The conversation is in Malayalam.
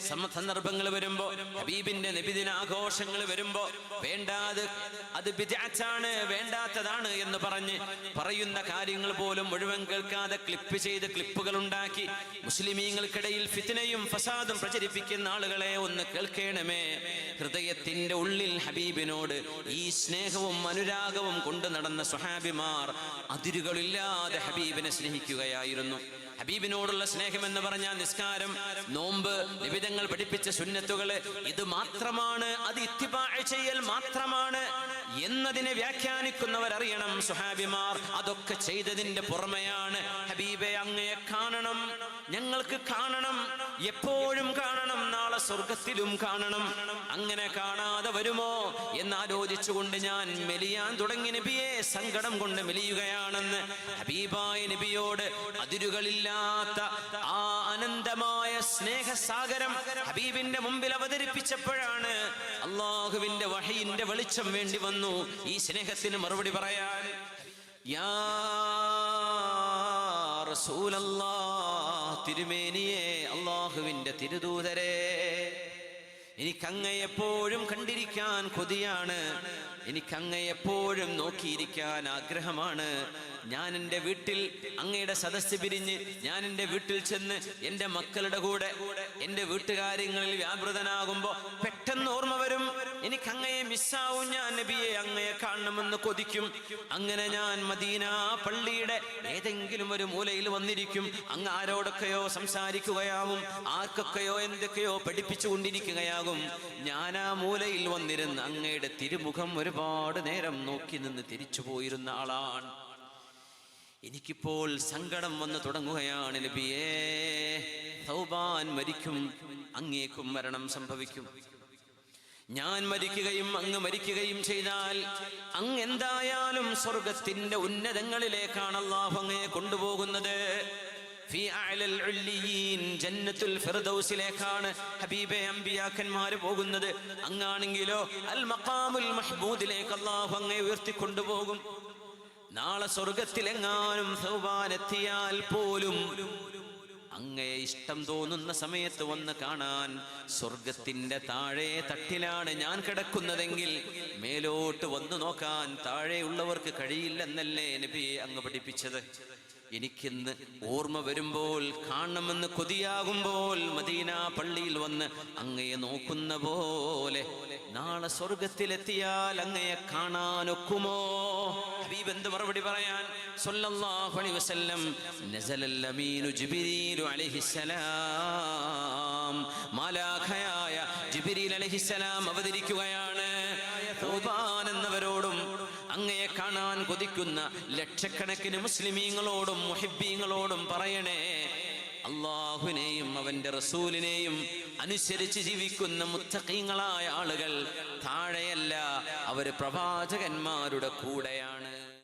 സമ- സന്ദർഭങ്ങൾ വരുമ്പോ ഹബീബിന്റെ നബിദിന ആഘോഷങ്ങൾ വരുമ്പോ വേണ്ടാത് അത് ബിദ്അത്താണ് വേണ്ടാത്തതാണ് എന്ന് പറഞ്ഞ് പറയുന്ന കാര്യങ്ങൾ പോലും മുഴുവൻ കേൾക്കാതെ ക്ലിപ്പ് ചെയ്ത് ക്ലിപ്പുകൾ ഉണ്ടാക്കി മുസ്ലിമീങ്ങൾക്കിടയിൽ ഫിത്തിനയും ഫസാദും പ്രചരിപ്പിക്കുന്ന ആളുകളെ ഒന്ന് കേൾക്കണമേ. ഹൃദയത്തിന്റെ ഉള്ളിൽ ഹബീബിനോട് ഈ സ്നേഹവും അനുരാഗവും കൊണ്ടു നടന്ന സുഹാബിമാർ അതിരുകളില്ലാതെ ഹബീബിനെ സ്നേഹിക്കുകയായിരുന്നു. ഹബീബിനോടുള്ള സ്നേഹം എന്ന് പറഞ്ഞാൽ നിസ്കാരം നോമ്പ് നിബിധങ്ങൾ പഠിപ്പിച്ച സുന്നത്തുകൾ ഇത് മാത്രമാണ് അത് ഇത്തിപാഴ ചെയ്യൽ മാത്രമാണ് എന്നതിനെ വ്യാഖ്യാനിക്കുന്നവർ അറിയണം സുഹാബിമാർ അതൊക്കെ ചെയ്തതിന്റെ പുറമെയാണ് ഹബീബെ അങ്ങയെ കാണണം ഞങ്ങൾക്ക് കാണണം എപ്പോഴും കാണണം. നാളെ സ്വർഗത്തിലും കാണണം. അങ്ങനെ കാണാതെ വരുമോ എന്നാലോചിച്ചുകൊണ്ട് ഞാൻ മെലിയാൻ തുടങ്ങി. നബിയെ സങ്കടം കൊണ്ട് മെലിയുകയാണെന്ന് ഹബീബായ നബിയോട് അതിരുകളില്ലാത്ത ആ അനന്തമായ സ്നേഹസാഗരം ഹബീബിന്റെ മുമ്പിൽ അവതരിപ്പിച്ചപ്പോഴാണ് അള്ളാഹുവിന്റെ വഹയിന്റെ വെളിച്ചം വേണ്ടി വന്നു. ഈ സ്നേഹത്തിന് മറുപടി പറയാൻ യാ റസൂലല്ലാ തിരുമേനിയെ അള്ളാഹുവിന്റെ തിരുദൂതരെ. എനിക്കങ്ങ എപ്പോഴും കണ്ടിരിക്കാൻ കൊതിയാണ്. എനിക്കങ്ങ എപ്പോഴും നോക്കിയിരിക്കാൻ ആഗ്രഹമാണ്. ഞാൻ എന്റെ വീട്ടിൽ അങ്ങയുടെ സദസ്സ് പിരിഞ്ഞ് ഞാൻ എന്റെ വീട്ടിൽ ചെന്ന് എന്റെ മക്കളുടെ കൂടെ എന്റെ വീട്ടുകാര്യങ്ങളിൽ വ്യാപൃതനാകുമ്പോൾ പെട്ടെന്ന് ഓർമ്മ വരും. എനിക്ക് അങ്ങയെ മിസ്സാവും ഞാൻ നബിയെ അങ്ങയെ കാണണമെന്ന് കൊതിക്കും. അങ്ങനെ ഞാൻ മദീന പള്ളിയുടെ ഏതെങ്കിലും ഒരു മൂലയിൽ വന്നിരിക്കും. അങ്ങ് ആരോടൊക്കെയോ സംസാരിക്കുകയാവും. ആർക്കൊക്കെയോ എന്തൊക്കെയോ പഠിപ്പിച്ചു കൊണ്ടിരിക്കുകയാകും ഞാൻ ആ മൂലയിൽ വന്നിരുന്ന് അങ്ങയുടെ തിരുമുഖം ഒരുപാട് നേരം നോക്കി നിന്ന് തിരിച്ചു പോയിരുന്ന ആളാണ്. എനിക്കിപ്പോൾ സങ്കടം വന്ന് തുടങ്ങുകയാണ് നബിയേ. സൗബാൻ മരിക്കും അങ്ങേക്കും മരണം സംഭവിക്കും. ഞാൻ മരിക്കുകയും അങ്ങ് മരിക്കുകയും ചെയ്താൽ അങ്ങ് എന്തായാലും സ്വർഗത്തിന്റെ ഉന്നതങ്ങളിലേക്കാണ് അള്ളാഹു അങ്ങയെ കൊണ്ടുപോകുന്നത്. ജന്നത്തുൽ ഫിർദൗസിലേക്കാണ് ഹബീബെ അമ്പിയാക്കന്മാർ പോകുന്നത്. അങ്ങാണെങ്കിലോ അൽ മഖാമുൽ മഹ്ബൂദിലേക്ക് അള്ളാഹു അങ്ങയെ ഉയർത്തിക്കൊണ്ടുപോകും. നാളെ സ്വർഗത്തിലെങ്ങാനും സൗബാനെത്തിയാൽ പോലും അങ്ങേ ഇഷ്ടം തോന്നുന്ന സമയത്ത് വന്ന് കാണാൻ സ്വർഗത്തിന്റെ താഴെ തട്ടിലാണ് ഞാൻ കിടക്കുന്നതെങ്കിൽ മേലോട്ട് വന്നു നോക്കാൻ താഴെയുള്ളവർക്ക് കഴിയില്ലെന്നല്ലേ നബി അങ്ങ് പഠിപ്പിച്ചത്. എനിക്കിന്ന് ഓർമ്മ വരുമ്പോൾ കാണണമെന്ന് കൊതിയാകുമ്പോൾ മദീന പള്ളിയിൽ വന്ന് അങ്ങയെ നോക്കുന്ന പോലെ നാളെ സ്വർഗത്തിലെത്തിയാൽ അങ്ങയെ കാണാനൊക്കുമോ? ഹബീബ് എന്ത് മറുപടി പറയാൻ? സല്ലല്ലാഹു അലൈഹി വസല്ലം അമീനു അലൈഹിസ്സലാം ജിബ്രീൽ അലൈഹിസ്സലാം അവതരിക്കുകയാണ്. കാണാൻ കൊതിക്കുന്ന ലക്ഷക്കണക്കിന് മുസ്ലിമീങ്ങളോടും മുഹിബീങ്ങളോടും പറയണേ അള്ളാഹുവിനെയും അവന്റെ റസൂലിനെയും അനുസരിച്ച് ജീവിക്കുന്ന മുത്തഖീങ്ങളായ ആളുകൾ താഴെയല്ല അവർ പ്രവാചകന്മാരുടെ കൂടെയാണ്.